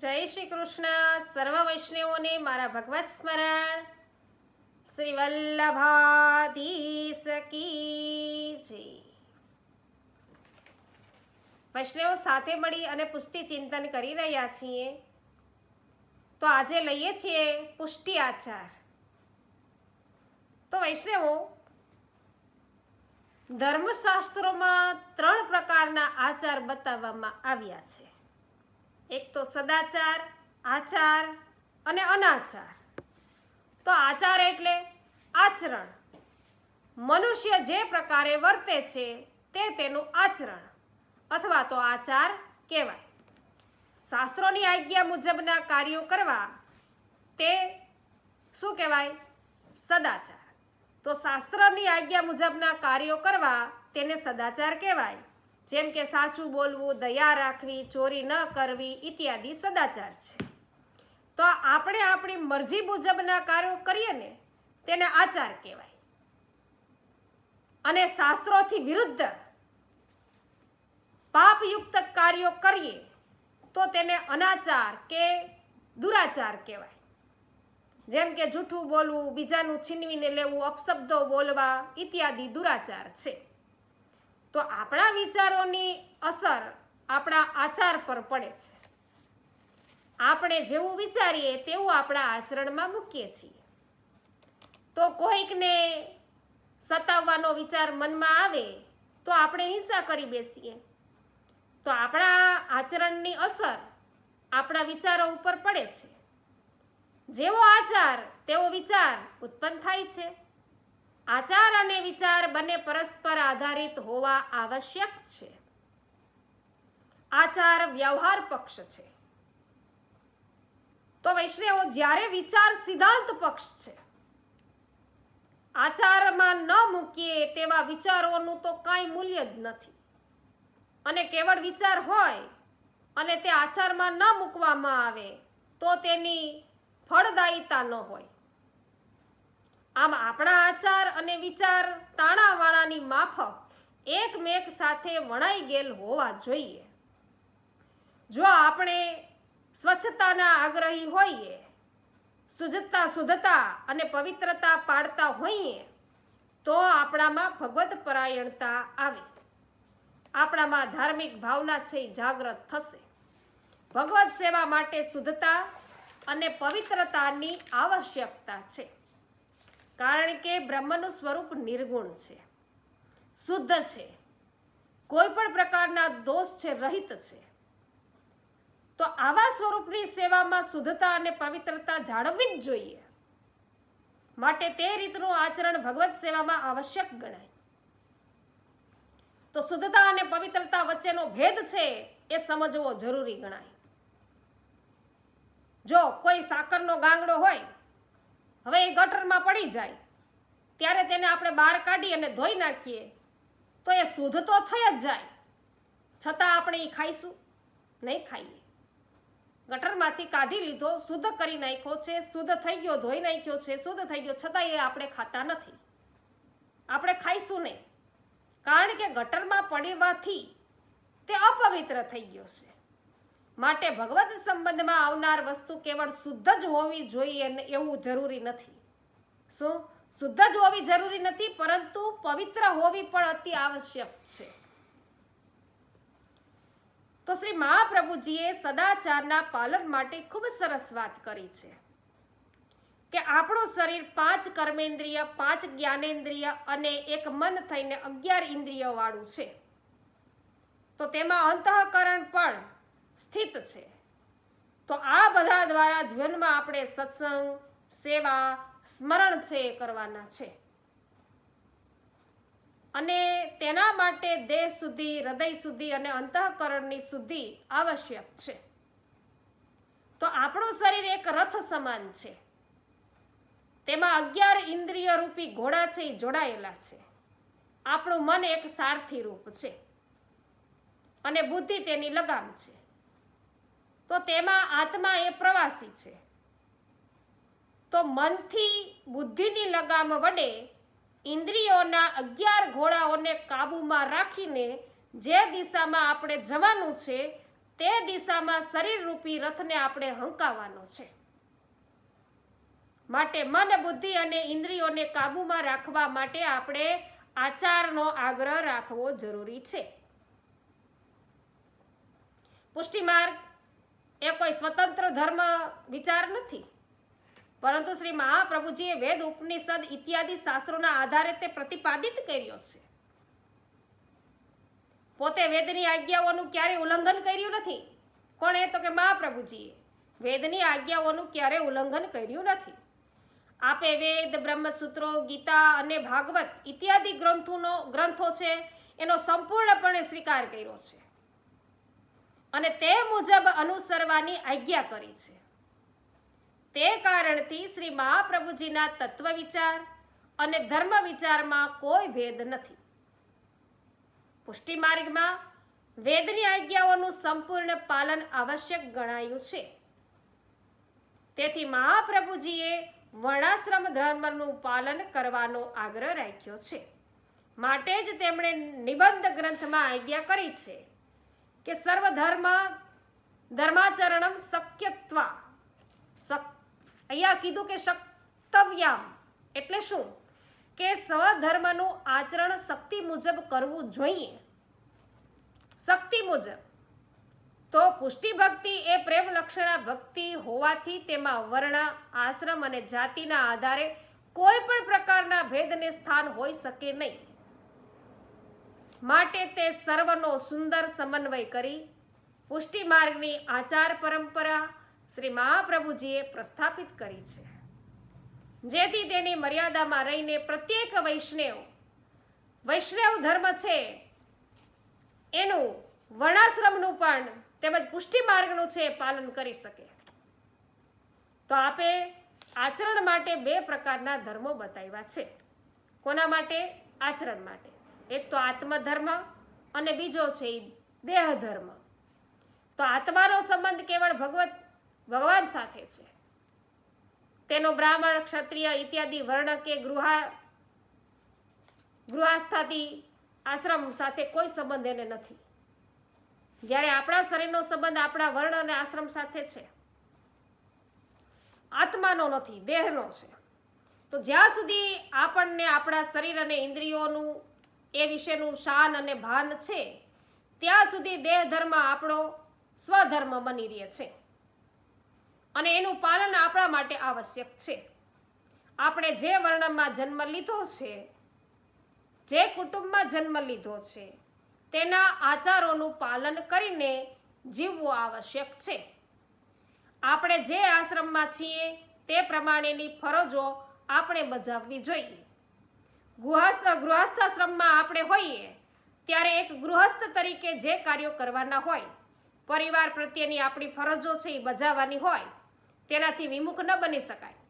જય શ્રી કૃષ્ણ. સર્વ વૈષ્ણવોને મારા ભગવત સ્મરણ. શ્રી વલ્લભાધીશ કી જય. વૈષ્ણવો સાથે મળી અને પુષ્ટિ ચિંતન કરી રહ્યા છીએ. તો આજે લઈએ છીએ પુષ્ટિ આચાર. તો વૈષ્ણવો, ધર્મશાસ્ત્રોમાં ત્રણ પ્રકારના આચાર બતાવવામાં આવ્યા છે. એક તો સદાચાર, આચાર અને અનાચાર. તો આચાર એટલે આચરણ. મનુષ્ય જે પ્રકારે વર્તે છે તે તેનું આચરણ અથવા તો આચાર કહેવાય. શાસ્ત્રોની આજ્ઞા મુજબના કાર્યો કરવા તે શું કહેવાય? સદાચાર. તો શાસ્ત્રની આજ્ઞા મુજબના કાર્યો કરવા તેને સદાચાર કહેવાય. જેમ કે સાચું બોલવું, દયા રાખવી, ચોરી ન કરવી ઇત્યાદિ સદાચાર છે. તો આપણે આપણી મરજી મુજબના કાર્યો કરીએ ને, તેને આચાર કહેવાય. અને શાસ્ત્રોથી વિરુદ્ધ પાપયુક્ત કાર્યો કરીએ, તો તેને અનાચાર કે દુરાચાર કહેવાય. જેમ કે જૂઠું બોલવું, બીજાનું છીનવીને લેવું, અપશબ્દો બોલવા ઇત્યાદિ દુરાચાર છે. તો આપણા વિચારોની અસર આપણા આચાર પર પડે છે. આપણે જેવું વિચારીએ તેવું આપણા આચરણમાં મૂકીએ છીએ. તો કોઈકને સતાવવાનો વિચાર મનમાં આવે તો આપણે હિંસા કરી બેસીએ. તો આપણા આચરણની અસર આપણા વિચારો ઉપર પડે છે. જેવો આચાર, તેવો વિચાર ઉત્પન્ન થાય છે. આચાર અને વિચાર બંને પરસ્પર આધારિત હોવા આવશ્યક છે. આચાર વ્યવહાર પક્ષ છે. તો વૈષ્ણવો, જ્યારે વિચાર સિદ્ધાંત પક્ષ છે, આચારમાં ન મૂકીએ તેવા વિચારોનું તો કાંઈ મૂલ્ય જ નથી. અને કેવળ વિચાર હોય અને તે આચારમાં ન મૂકવામાં આવે, તો તેની ફળદાયિતા ન હોય. આમ આપણા આચાર અને વિચાર તાણાવાળાની માફક એકમેક સાથે વણાઈ ગયેલ હોવા જોઈએ. જો આપણે સ્વચ્છતાના આગ્રહી હોઈએ, શુદ્ધતા શુદ્ધતા અને પવિત્રતા પાડતા હોઈએ, તો આપણામાં ભગવત પરાયણતા આવે. આપણામાં ધાર્મિક ભાવના છે એ જાગૃત થશે. ભગવત સેવા માટે શુદ્ધતા અને પવિત્રતાની આવશ્યકતા છે. કારણ કે બ્રહ્મનું સ્વરૂપ નિર્ગુણ છે, શુદ્ધ છે, કોઈ પણ પ્રકારના દોષ છે, રહિત છે. તો આવા સ્વરૂપની સેવામાં શુદ્ધતા અને પવિત્રતા જાળવવી જ જોઈએ. માટે તે રીતનું આચરણ ભગવત સેવામાં આવશ્યક ગણાય. તો શુદ્ધતા અને પવિત્રતા વચ્ચેનો ભેદ છે એ સમજવો જરૂરી ગણાય. જો કોઈ સાકરનો ગાંગડો હોય હવે એ ગટરમાં પડી જાય. ત્યારે તેને આપણે બહાર કાઢી અને ધોઈ નાખીએ. તો એ શુદ્ધ તો થઈ જ જાય. છતાં આપણે એ ખાઈશું, નહીં ખાઈએ. ગટરમાંથી કાઢી લીધો, શુદ્ધ કરી નાખ્યો છે, શુદ્ધ થઈ ગયો, ધોઈ નાખ્યો છે, શુદ્ધ થઈ ગયો, છતાં એ આપણે ખાતા નથી. આપણે ખાઈશું નહીં. કારણ કે ગટરમાં પડવાથી તે અપવિત્ર થઈ ગયો છે. માટે ભગવત સંબંધમાં આવનાર વસ્તુ કેવળ શુદ્ધ જ હોવી જોઈએ એવું જરૂરી નથી. શું? શુદ્ધ જ હોવી જરૂરી નથી, પરંતુ પવિત્ર હોવી પણ અતિ આવશ્યક છે. તો શ્રી મહાપ્રભુજીએ સદાચારના પાલન માટે ખૂબ સરસ વાત કરી છે કે આપણું શરીર પાંચ કર્મેન્દ્રિય, પાંચ જ્ઞાનેન્દ્રિય અને એક મન થઈને અગિયાર ઇન્દ્રિય વાળું છે. તો તેમાં અંતઃકરણ પણ સ્થિત છે. તો આ બધા દ્વારા જીવનમાં આપણે સત્સંગ, સેવા, સ્મરણ છે એ કરવાના છે. અને તેના માટે દેહ સુધી હૃદય સુધી અને અંતઃકરણની શુદ્ધિ આવશ્યક છે. તો આપણું શરીર એક રથ સમાન છે. તેમાં અગિયાર ઇન્દ્રિય રૂપી ઘોડા છે એ જોડાયેલા છે. આપણું મન એક સારથી રૂપ છે. અને બુદ્ધિ તેની લગામ છે. તો તેમાં આત્મા એ પ્રવાસી છે. તો મનથી બુદ્ધિની લગામ વડે ઇન્દ્રિયોના અગિયાર ઘોડાઓને કાબૂમાં રાખીને જે દિશામાં આપણે જવાનું છે, તે દિશામાં શરીરરૂપી રથને આપણે હંકાવવાનો છે. માટે મન, બુદ્ધિ અને ઇન્દ્રિયોને કાબૂમાં રાખવા માટે આપણે આચારનો આગ્રહ રાખવો જરૂરી છે. પુષ્ટિમાર્ગ એ કોઈ સ્વતંત્ર ધર્મ વિચાર નથી. પરંતુ શ્રી મહાપ્રભુજીએ વેદ, ઉપનિષદ, ઇત્યાદિ શાસ્ત્રોના આધારે તે પ્રતિપાદિત કર્યો છે. પોતે વેદની આજ્ઞાઓનું ક્યારેય ઉલ્લંઘન કર્યું નથી. કોણે તો કે મહાપ્રભુજીએ વેદની આજ્ઞાઓનું ક્યારેય ઉલ્લંઘન કર્યું નથી. આપે વેદ, બ્રહ્મસૂત્રો, ગીતા અને ભાગવત ઇત્યાદિ ગ્રંથોનો ગ્રંથો છે, એનો સંપૂર્ણપણે સ્વીકાર કર્યો છે. અને તે મુજબ અનુસરવાની આજ્ઞા કરી છે. તે કારણથી શ્રી મહાપ્રભુજીના તત્વ વિચાર અને ધર્મ વિચારમાં કોઈ ભેદ નથી. પુષ્ટિ માર્ગમાં વેદની આજ્ઞાઓનું સંપૂર્ણ પાલન આવશ્યક ગણાયું છે. તેથી મહાપ્રભુજીએ વર્ણાશ્રમ ધર્મનું પાલન કરવાનો આગ્રહ રાખ્યો છે. માટે જ તેમણે નિબંધ ગ્રંથમાં આજ્ઞા કરી છે. કે સર્વધર્મ ધર્માચરણમ શક્યત્વા. શક અહીંયા કીધું કે શક્તવ્યામ. એટલે શું? કે સ્વધર્મનું આચરણ શક્તિ મુજબ કરવું જોઈએ. શક્તિ મુજબ. તો પુષ્ટિ ભક્તિ એ પ્રેમ લક્ષણા ભક્તિ હોવાથી તેમાં વર્ણ, આશ્રમ અને જાતિના આધારે કોઈ પણ પ્રકારના ભેદને સ્થાન હોઈ શકે નહીં. માટે તે સર્વનો સુંદર સમન્વય કરી પુષ્ટિ માર્ગની આચાર પરંપરા શ્રી મહાપ્રભુજીએ પ્રસ્થાપિત કરી છે. જેથી તેની મર્યાદામાં રહીને પ્રત્યેક વૈષ્ણવ વૈષ્ણવ ધર્મ છે, એનું વર્ણાશ્રમનું પણ તેમજ પુષ્ટિ માર્ગનું છે પાલન કરી શકે. તો આપે આચરણ માટે બે પ્રકારના ધર્મો બતાવ્યા છે. કોના માટે? આચરણ માટે. એક તો આત્મધર્મ અને બીજો છે એ દેહ ધર્મ તો આત્માનો સંબંધ કેવળ ભગવત, ભગવાન સાથે છે. તેનો બ્રાહ્મણ, ક્ષત્રિય ઇત્યાદિ વર્ણ કે ગૃહા ગૃહસ્થાથી આશ્રમ સાથે કોઈ સંબંધ એને નથી. જ્યારે આપણા શરીરનો સંબંધ આપણા વર્ણ અને આશ્રમ સાથે છે. આત્માનો નથી, દેહનો છે. તો જ્યાં સુધી આપણને આપણા શરીર અને ઇન્દ્રિયોનું એ વિશેનું શાન અને ભાન છે, ત્યાં સુધી દેહ ધર્મ આપણો સ્વધર્મ બની રહે છે. અને એનું પાલન આપણા માટે આવશ્યક છે. આપણે જે વર્ણમાં જન્મ લીધો છે, જે કુટુંબમાં જન્મ લીધો છે, તેના આચારોનું પાલન કરીને જીવવું આવશ્યક છે. આપણે જે આશ્રમમાં છીએ, તે પ્રમાણેની ફરજો આપણે બજાવવી જોઈએ. ગૃહસ્થ, ગૃહસ્થાશ્રમમાં આપણે હોઈએ, ત્યારે એક ગૃહસ્થ તરીકે જે કાર્યો કરવાના હોય, પરિવાર પ્રત્યેની આપણી ફરજો છે એ બજાવવાની હોય, તેનાથી વિમુખ ન બની શકાય.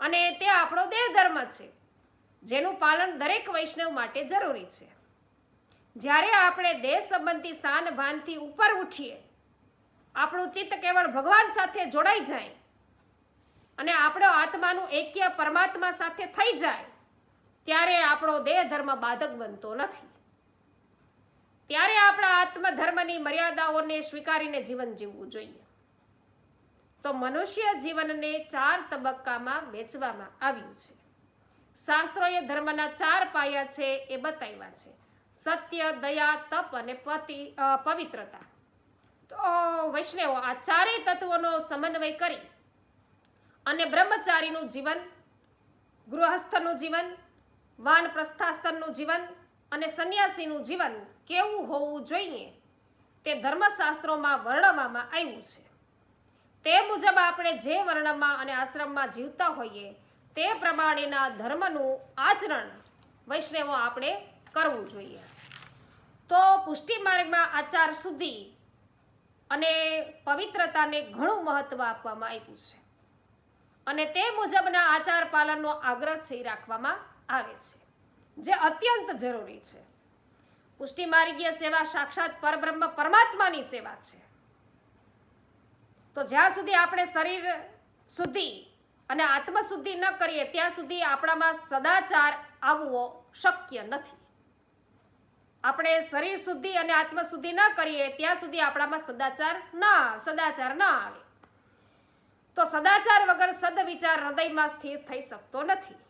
અને તે આપણો દેહ ધર્મ છે, જેનું પાલન દરેક વૈષ્ણવ માટે જરૂરી છે. જ્યારે આપણે દેહ સંબંધી સાન ભાનથી ઉપર ઉઠીએ, આપણું ચિત્ત કેવળ ભગવાન સાથે જોડાઈ જાય, અને આપણો આત્માનું એક્ય પરમાત્મા સાથે થઈ જાય ત્યારે આપણો દેહ ધર્મ બાધક બનતો નથી. ત્યારે આપણા આત્મધર્મની મર્યાદાઓને સ્વીકારીને જીવન જીવવું જોઈએ. તો મનુષ્ય જીવનને ચાર તબક્કામાં વહેંચવામાં આવ્યું છે. શાસ્ત્રોએ ધર્મના ચાર પાયા છે એ બતાવ્યા છે. સત્ય, દયા, તપ અને પતિ પવિત્રતા. તો વૈષ્ણવો આ ચારેય તત્વોનો સમન્વય કરી અને બ્રહ્મચારીનું જીવન, ગૃહસ્થનું જીવન વાનપ્રસ્થાસ્તરનું જીવન અને સંન્યાસીનું જીવન કેવું હોવું જોઈએ તે ધર્મશાસ્ત્રોમાં વર્ણવવામાં આવ્યું છે. તે મુજબ આપણે જે વર્ણમાં અને આશ્રમમાં જીવતા હોઈએ તે પ્રમાણેના ધર્મનું આચરણ વૈષ્ણવો આપણે કરવું જોઈએ. તો પુષ્ટિ માર્ગમાં આચાર સુધી અને પવિત્રતાને ઘણું મહત્વ આપવામાં આવ્યું છે. અને તે મુજબના આચાર પાલનનો આગ્રહ છે રાખવામાં આવે છે, જે અત્યંત જરૂરી છે. પુષ્ટિ માર્ગીય સેવા સાક્ષાત પરબ્રહ્મ પરમાત્માની સેવા છે. તો જ્યાં સુધી આપણે શરીર શુદ્ધિ અને આત્મશુદ્ધિ ન કરીએ, ત્યાં સુધી આપણામાં સદાચાર આવવો શક્ય નથી. આપણે શરીર શુદ્ધિ અને આત્મશુદ્ધિ ન કરીએ, ત્યાં સુધી આપણામાં સદાચાર ના, સદાચાર ન આવે. તો સદાચાર વગર સદવિચાર હૃદયમાં સ્થિર થઈ શકતો નથી.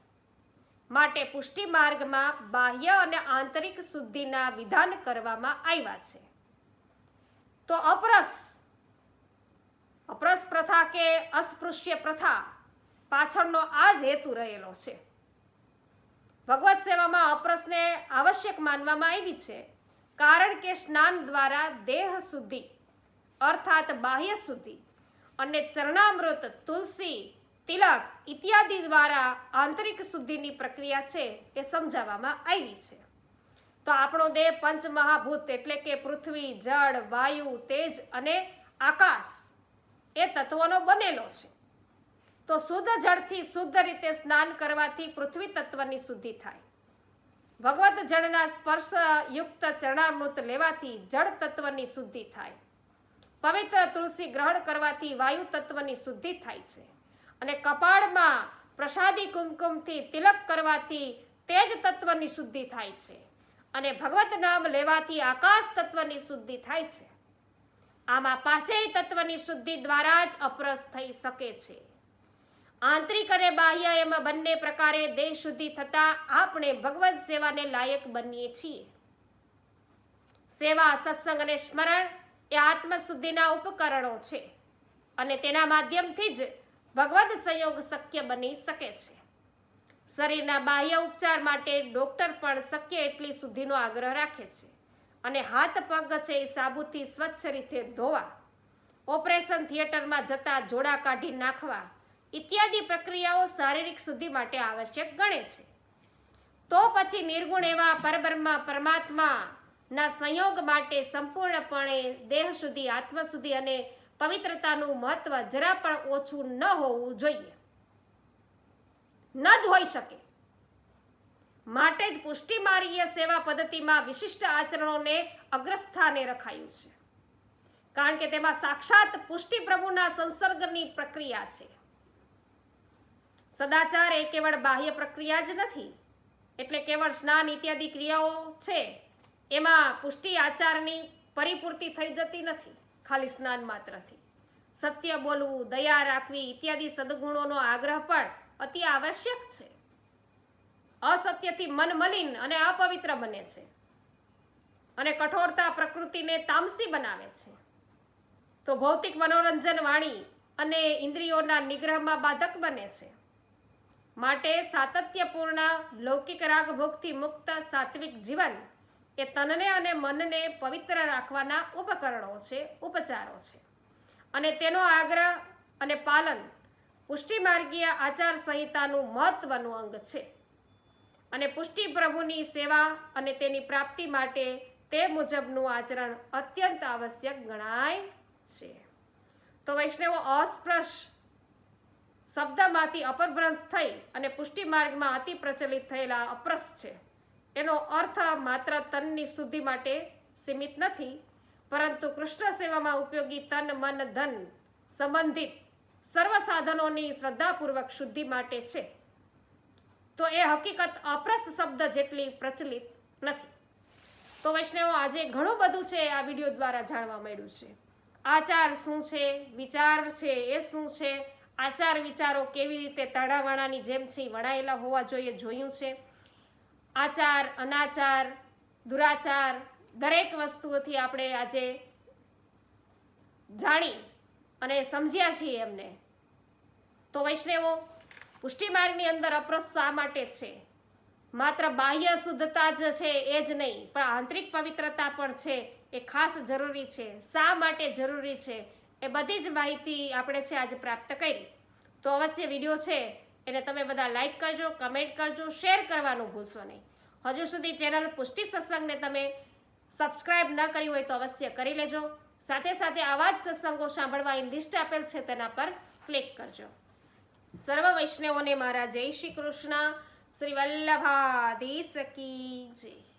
માટે પુષ્ટિ માર્ગમાં બાહ્ય અને આંતરિક શુદ્ધિના વિધાન કરવામાં આવ્યા છે. તો અપરસ અપરસ પ્રથા કે અસ્પૃશ્ય પ્રથા પાછળનો આ જ હેતુ રહેલો છે. ભગવત સેવામાં અપરસને આવશ્યક માનવામાં આવી છે, કારણ કે સ્નાન દ્વારા દેહ શુદ્ધિ, અર્થાત બાહ્ય શુદ્ધિ અને ચરણામૃત તુલસી તિલક ઇત્યાદિ દ્વારા આંતરિક શુદ્ધિની પ્રક્રિયા છે એ સમજાવવામાં આવી છે. તો આપણો દેહ પંચમહાભૂત એટલે કે પૃથ્વી, જળ, વાયુ, તેજ અને આકાશ એ તત્વોનો બનેલો છે. તો શુદ્ધ જળથી શુદ્ધ રીતે સ્નાન કરવાથી પૃથ્વી તત્વની શુદ્ધિ થાય. ભગવત જળના સ્પર્શ યુક્ત ચરણામૃત લેવાથી જળ તત્વની શુદ્ધિ થાય. પવિત્ર તુલસી ગ્રહણ કરવાથી વાયુ તત્વની શુદ્ધિ થાય છે. અને કપાળમાં પ્રસાદી કુમકુમથી તિલક કરવાથી તેજ તત્વની શુદ્ધિ થાય છે. અને ભગવત નામ લેવાથી આકાશ તત્વની શુદ્ધિ થાય છે. આમાં પાંચેય તત્વની શુદ્ધિ દ્વારા જ અપરસ થઈ શકે છે. આંતરિક અને બાહ્ય એમ બંને પ્રકારે દેહ શુદ્ધિ થતા આપણે ભગવત સેવાને લાયક બનીએ છીએ. સેવા, સત્સંગ અને સ્મરણ એ આત્મશુદ્ધિના ઉપકરણો છે. અને તેના માધ્યમથી જ ભગવદ સંયોગ શક્ય બની શકે છે. શરીરના બાહ્ય ઉપચાર માટે ડોક્ટર પણ શક્ય એટલી શુદ્ધિનો આગ્રહ રાખે છે અને હાથ પગ છે એ સાબુથી સ્વચ્છ રીતે ધોવા, ઓપરેશન થિયેટરમાં જતા જોડા કાઢી નાખવા ઇત્યાદિ પ્રક્રિયાઓ શારીરિક શુદ્ધિ માટે આવશ્યક ગણે છે. તો પછી નિર્ગુણ એવા પરબ્રહ્મ પરમાત્માના સંયોગ માટે સંપૂર્ણપણે દેહ સુધી, આત્મ સુધી અને પવિત્રતાનું મહત્વ જરા પણ ઓછું ન હોવું જોઈએ. ન જ હોઈ શકે. માટે જ પુષ્ટિમાર્ગીય સેવા પદ્ધતિમાં વિશિષ્ટ આચરણોને અગ્રસ્થાને રખાયું છે. કારણ કે તેમાં સાક્ષાત પુષ્ટિ પ્રભુના સંસર્ગની પ્રક્રિયા છે. સદાચાર એ કેવળ બાહ્ય પ્રક્રિયા જ નથી, એટલે કેવળ સ્નાન ઇત્યાદિ ક્રિયાઓ છે. એમાં પુષ્ટિ આચારની પરિપૂર્તિ થઈ જતી નથી. ખાલી સ્નાન માત્રથી. સત્ય બોલવું, દયા રાખવી ઇત્યાદિ સદગુણોનો આગ્રહ પણ અતિ આવશ્યક છે. અસત્યથી મન મલિન અને અપવિત્ર બને છે. અને કઠોરતા પ્રકૃતિને તામસી બનાવે છે. તો ભૌતિક મનોરંજન વાણી અને ઇન્દ્રિયોના નિગ્રહમાં બાધક બને છે. માટે સાતત્યપૂર્ણ લૌકિક રાગભોગથી મુક્ત સાત્વિક જીવન એ તનને અને મનને પવિત્ર રાખવાના ઉપકરણો છે, ઉપચારો છે. અને તેનો આગ્રહ અને પાલન પુષ્ટિમાર્ગીય આચાર સંહિતાનું મહત્વનું અંગ છે. અને પુષ્ટિ પ્રભુની સેવા અને તેની પ્રાપ્તિ માટે તે મુજબનું આચરણ અત્યંત આવશ્યક ગણાય છે. તો વૈષ્ણવો અસ્પૃશ શબ્દમાંથી અપભ્રંશ થઈ અને પુષ્ટિ માર્ગમાં અતિ પ્રચલિત થયેલા અપ્રશ છે. એનો અર્થ માત્ર તનની શુદ્ધિ માટે સીમિત નથી, પરંતુ કૃષ્ણ સેવામાં ઉપયોગી તન, મન, ધન સંબંધિત સર્વ સાધનોની શ્રદ્ધાપૂર્વક શુદ્ધિ માટે છે. તો એ હકીકત અપ્રસ શબ્દ જેટલી પ્રચલિત નથી. તો વૈષ્ણવો, આજે ઘણું બધું છે આ વીડિયો દ્વારા જાણવા મળ્યું છે. આચાર શું છે, વિચાર છે, એ શું છે, આચાર વિચારો કેવી રીતે તાળાવાળાની જેમ છે વણાયેલા હોવા જોઈએ, જોયું છે. આચાર, અનાચાર, દુરાચાર દરેક વસ્તુઓથી આપણે આજે જાણી અને સમજ્યા છીએ એમને. તો વૈષ્ણવો, પુષ્ટિમાર્ગની અંદર અપ્રસ શા માટે છે? માત્ર બાહ્ય શુદ્ધતા જ છે એ જ નહીં, પણ આંતરિક પવિત્રતા પણ છે એ ખાસ જરૂરી છે. શા માટે જરૂરી છે? એ બધી જ માહિતી આપણે છે આજે પ્રાપ્ત કરી. તો અવશ્ય વીડિયો છે એને તમે બધા લાઈક કરજો કમેન્ટ કરજો શેર કરવાનું ભૂલશો નહીં. હજુ સુધી ચેનલ પુષ્ટિ સત્સંગને તમે સબસ્ક્રાઇબ ન કરી હોય તો અવશ્ય કરી લેજો. સાથે સાથે આવા જ સત્સંગો સાંભળવા અહીં લિસ્ટ આપેલ છે તેના પર ક્લિક કરજો. સર્વ વૈષ્ણવોને મારા જય શ્રી કૃષ્ણ. શ્રી વલ્લભાધીશ કી જય.